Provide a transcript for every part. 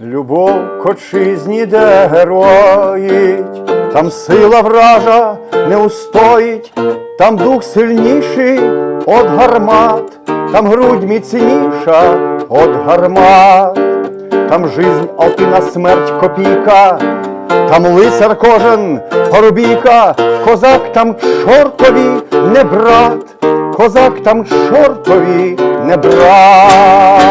Любов к отчизні, де героїть, там сила вража не устоїть, там дух сильніший от гармат, там грудь міцніша от гармат, там жизнь алпіна смерть копійка, там лицар кожен поробійка, козак там чортові не брат, козак там чортові не брат.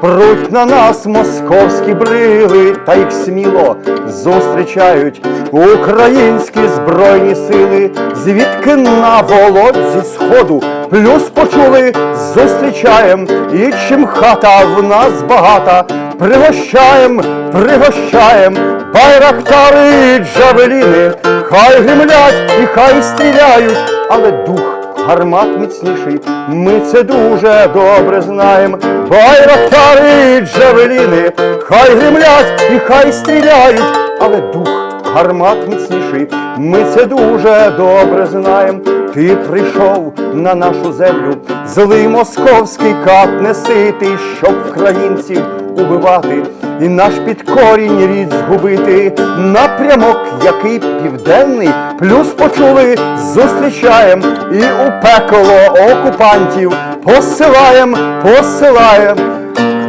Пруть на нас московські брили, та їх сміло зустрічають. Українські збройні сили, звідки на володь зі сходу, плюс почули, зустрічаєм, і чим хата в нас багата, пригощаєм, пригощаєм, байрактари і джавеліни, хай гремлять і хай стріляють, але дух гармат міцніший, ми це дуже добре знаємо. Байрактари і джавеліни, хай гремлять і хай стріляють, але дух гармат міцніший, ми це дуже добре знаємо. Ти прийшов на нашу землю, злий московський кат несити, щоб українців убивати, і наш підкорінь рід згубити, напрямок, який південний, плюс почули, зустрічаєм і у пекло окупантів посилаєм, посилаєм.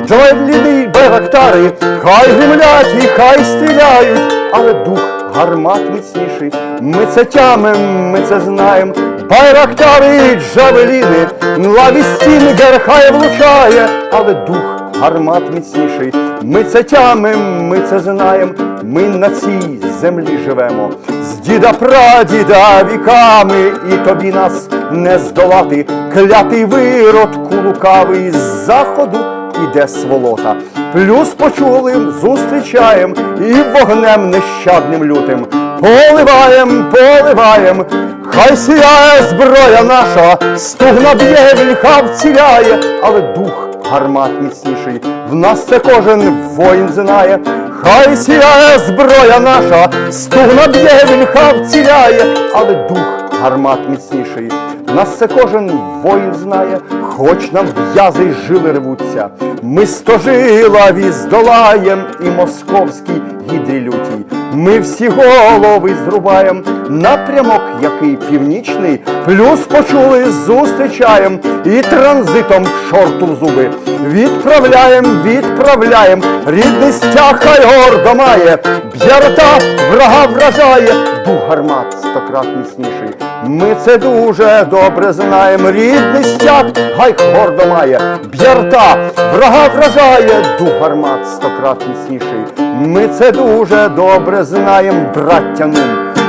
Джавеліни байрактари, хай гремлять і хай стріляють, але дух гармат міцніший. Ми це тямим, ми це знаєм. Байрактари джавеліни, лаві стінгер хай влучає, але дух гармат міцніший. Ми це тямим, ми це знаєм. Ми на цій землі живемо. З діда прадіда віками, і тобі нас не здолати. Клятий виродку лукавий з заходу іде сволота. Плюс почули, зустрічаєм і вогнем нещадним лютим. Поливаєм, поливаєм, хай сіяє зброя наша, стугна б'є, вільха вціляє, але дух гармат міцніший. В нас це кожен воїн знає. Хай сіяє зброя наша, стугна б'є, вільха вціляє, але дух гармат міцніший. Нас це кожен воїн знає, хоч нам в'язи й жили рвуться. Ми стожилаві здолаєм і московській гідрі лютій. Ми всі голови зрубаєм, напрямок, який північний, плюс почули, зустрічаєм і транзитом чорту в зуби. Відправляєм, відправляєм, рідний стяг хай гордо має, б'ярта врага вражає, дух гармат стократ міцніший. Ми це дуже добре знаємо. Рідний стяг гай гордо має, б'ярта врага вражає, дух гармат стократ міцніший. Ми це дуже добре знаємо, браття ну,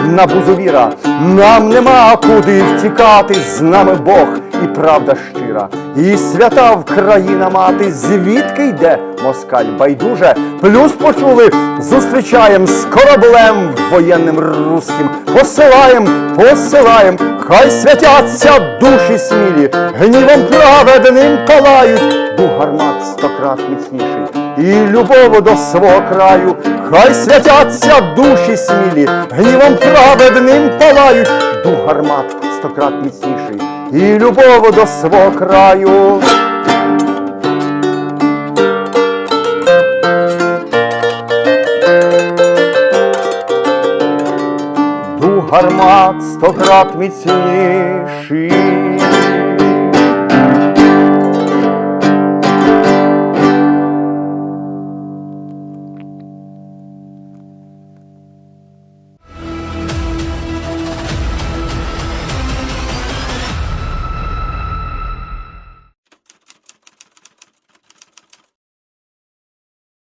на бузовіра. Нам нема куди втікати, з нами Бог і правда щира. І свята Вкраїна мати, звідки йде москаль байдуже. Плюс почули, зустрічаєм з кораблем воєнним руським. Посилаєм, посилаєм, хай святяться душі смілі, гнівом праведним палають, дух гармат стократ міцніший. І любов до свого краю, хай святяться душі смілі, гнівом праведним палають, дух гармат стократ міцніший. І любов до свого краю. Дух гармат стократ міцніший.